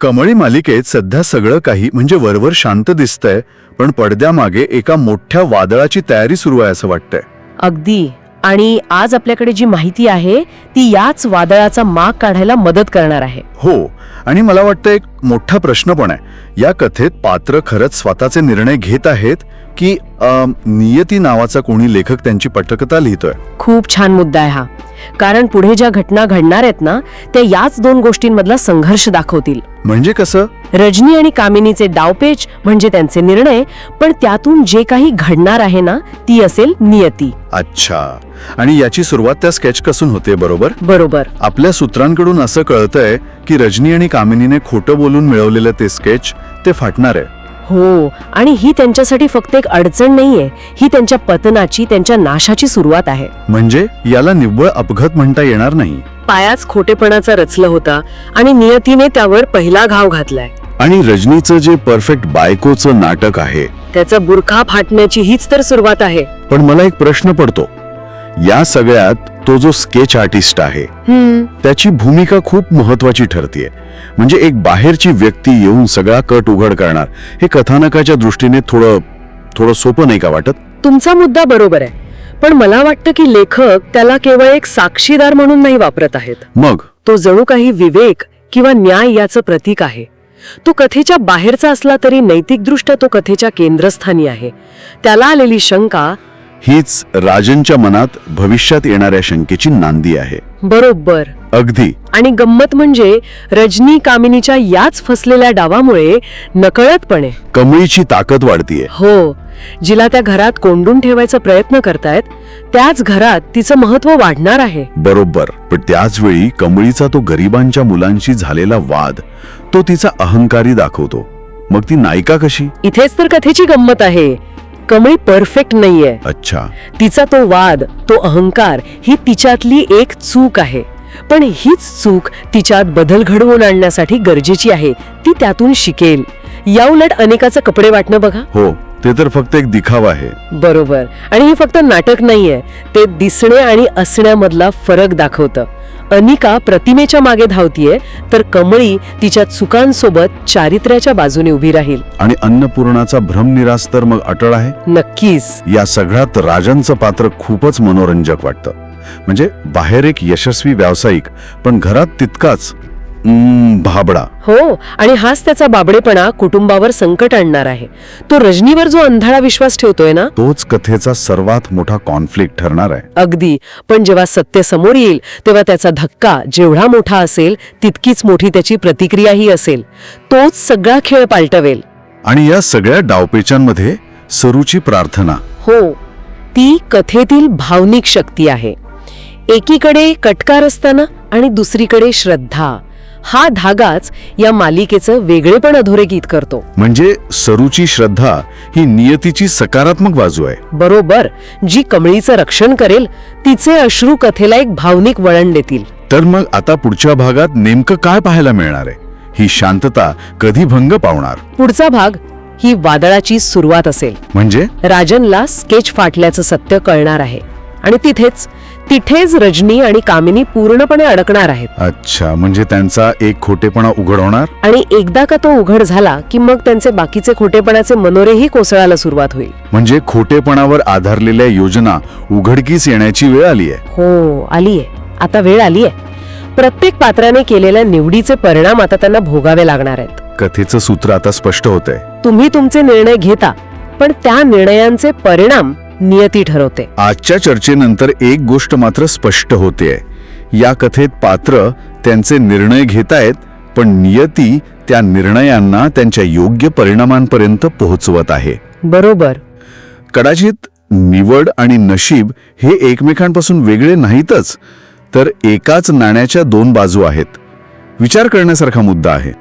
कमळी मालिकेत सध्या सगळं काही म्हणजे वरवर शांत दिसतंय पण पडद्यामागे एका मोठ्या वादळाची तयारी सुरू आहे असं वाटतंय. अगदी. आणि आज आपल्याकडे जी माहिती आहे ती याच वादळाचा माग काढायला मदत करणार आहे. हो आणि मला वाटतं एक मोठा प्रश्न पण आहे. या कथेत पात्र खरंच स्वतःचे निर्णय घेत आहेत की नियती नावाचा कोणी लेखक त्यांची पटकथा लिहितोय? खूप छान मुद्दा आहे हा. कारण पुढे ज्या घटना घडणार आहेत ना त्या याच दोन गोष्टींमधला संघर्ष दाखवतील. म्हणजे कसं? रजनी आणि कामिनीचे डावपेच म्हणजे त्यांचे निर्णय पण त्यातून जे काही घडणार आहे ना ती असेल नियती. अच्छा. आणि याची सुरुवात त्या स्केच कसून होते बरोबर? बरोबर. आपल्या सूत्रांकडून असं कळतंय की रजनी आणि कामिनीने खोटं बोलून मिळवलेलं ते स्केच ते फाटणार आहे. हो आणि ही त्यांच्यासाठी फक्त एक अडचण नाहीये. ही त्यांच्या पतनाची त्यांच्या नाशाची सुरुवात आहे. म्हणजे याला निव्वळ अपघात म्हणता येणार नाही. पायाच खोटेपणाचा रचलं होता आणि नियतीने त्यावर पहिला घाव घातलाय. आणि रजनीचं जे परफेक्ट बायकोचं नाटक आहे. त्याचा बुरखा फाटण्याची हीच तर सुरुवात आहे. पण मला एक प्रश्न पडतो. या सगळ्यात तो जो स्केच आर्टिस्ट आहे त्याची भूमिका खूप महत्वाची ठरतीये. म्हणजे एक बाहेरची व्यक्ती येऊन सगळा कट उघड करणार हे कथानकाच्या दृष्टीने थोडं थोडं सोपं नाही का वाटत? तुमचा मुद्दा बरोबर आहे. पण मला वाटतं की लेखक त्याला केवळ एक साक्षीदार म्हणून नाही वापरत आहेत. मग? तो जणू काही विवेक किंवा न्याय याचं प्रतीक आहे. तो कथेच्या बाहेरचा असला तरी नैतिकदृष्ट्या तो कथेच्या केंद्रस्थानी आहे. त्याला आलेली शंका हीच राजनच्या मनात भविष्यात येणाऱ्या शंकेची नांदी आहे. बरोबर. अगदी. आणि गंमत म्हणजे रजनी कामिनीच्या याच फसलेल्या डावामुळे नकळतपणे. कमळीची ताकद वाढतीये. हो. जिला त्या घरात कोंडून ठेवायचा प्रयत्न करतायत त्याच घरात तिचं महत्त्व वाढणार आहे. बरोबर. पण त्याच वेळी कमळीचा तो गरिबांच्या मुलांशी झालेला वाद तो तिचा अहंकारी दाखवतो. मग ती नायिका कशी? इथेच तर कथेची गंमत आहे. कमळी परफेक्ट नाहीये. अच्छा. तिचा तो वाद तो अहंकार ही तिच्यातली एक चूक आहे. पण हीच चूक तिच्यात बदल घडवून आणण्यासाठी गरजेची आहे. ती त्यातून शिकेल. याउलट अनेकाचं कपडे वाटणं बघा. हो ते तर फक्त एक दिखावा आहे. बरोबर. आणि हे फक्त नाटक नाहीये. ते दिसणे आणि असण्यामधला फरक दाखवतं. अनिका प्रतिमेच्या मागे धावतीये तर कमळी तिच्या चुकांसोबत चारित्र्याच्या बाजूने उभी राहील. आणि अन्नपूर्णाचा भ्रमनिरास तर मग अटळ आहे? नक्कीच. या सगळ्यात राजांचं पात्र खूपच मनोरंजक वाटतं. म्हणजे बाहेर एक यशस्वी व्यावसायिक पण घरात तितकाच भाबडा. हो आणि हाच त्याचा बाबडेपणा कुटुंबावर संकट आणणार आहे. तो रजनीवर जो अंधाळा विश्वास ठेवतोय ना? तोच कथेचा सर्वात मोठा कॉन्फ्लिक्ट ठरणार आहे. अगदी. पण जेव्हा सत्य समोर येईल तेव्हा त्याचा धक्का जेवढा मोठा असेल तितकीच मोठी त्याची प्रतिक्रियाही असेल. तोच सगळा खेळ पालटवेल. आणि या सगळ्या डावपेचांमध्ये सरूची प्रार्थना. हो ती कथेतील भावनिक शक्ती आहे. एकीकडे कटकार असताना आणि दुसरीकडे श्रद्धा. हा धागाच या मालिकेचं वेगळेपण अधोरेखित करतो. म्हणजे सरूची श्रद्धा ही नियतीची सकारात्मक बाजू आहे. बरोबर जी कमळीचं रक्षण करेल तिचे अश्रू कथेला एक भावनिक वळण देतील. तर मग आता पुढच्या भागात नेमकं काय पाहायला मिळणार आहे? ही शांतता कधी भंग पावणार? पुढचा भाग ही वादळाची सुरुवात असेल. म्हणजे? राजनला स्केच फाटल्याचं सत्य कळणार आहे. आणि तिथेच तिथेच रजनी आणि कामिनी पूर्णपणे अडकणार आहेत. अच्छा म्हणजे त्यांचा एक खोटेपणा उघड होणार आणि एकदा का तो उघड झाला की मग त्यांचे बाकीचे खोटेपणाचे मनोरेही कोसळायला सुरुवात होईल. म्हणजे खोटेपणावर आधारलेल्या योजना उघडकीस येण्याची वेळ आली आहे हो आलीये. आता वेळ आलीये. प्रत्येक पात्राने केलेल्या निवडीचे परिणाम आता त्यांना भोगावे लागणार आहेत. कथेचं सूत्र आता स्पष्ट होतंय. तुम्ही तुमचे निर्णय घेता पण त्या निर्णयांचे परिणाम नियती ठरवते. आजच्या चर्चेनंतर एक गोष्ट मात्र स्पष्ट होतेय या कथेत पात्र त्यांचे निर्णय घेतायत पण नियती त्या निर्णयांना त्यांच्या योग्य परिणामांपर्यंत पोहोचवत आहे. बरोबर. कदाचित निवड आणि नशीब हे एकमेकांपासून वेगळे नाहीतच तर एकाच नाण्याच्या दोन बाजू आहेत. विचार करण्यासारखा मुद्दा आहे.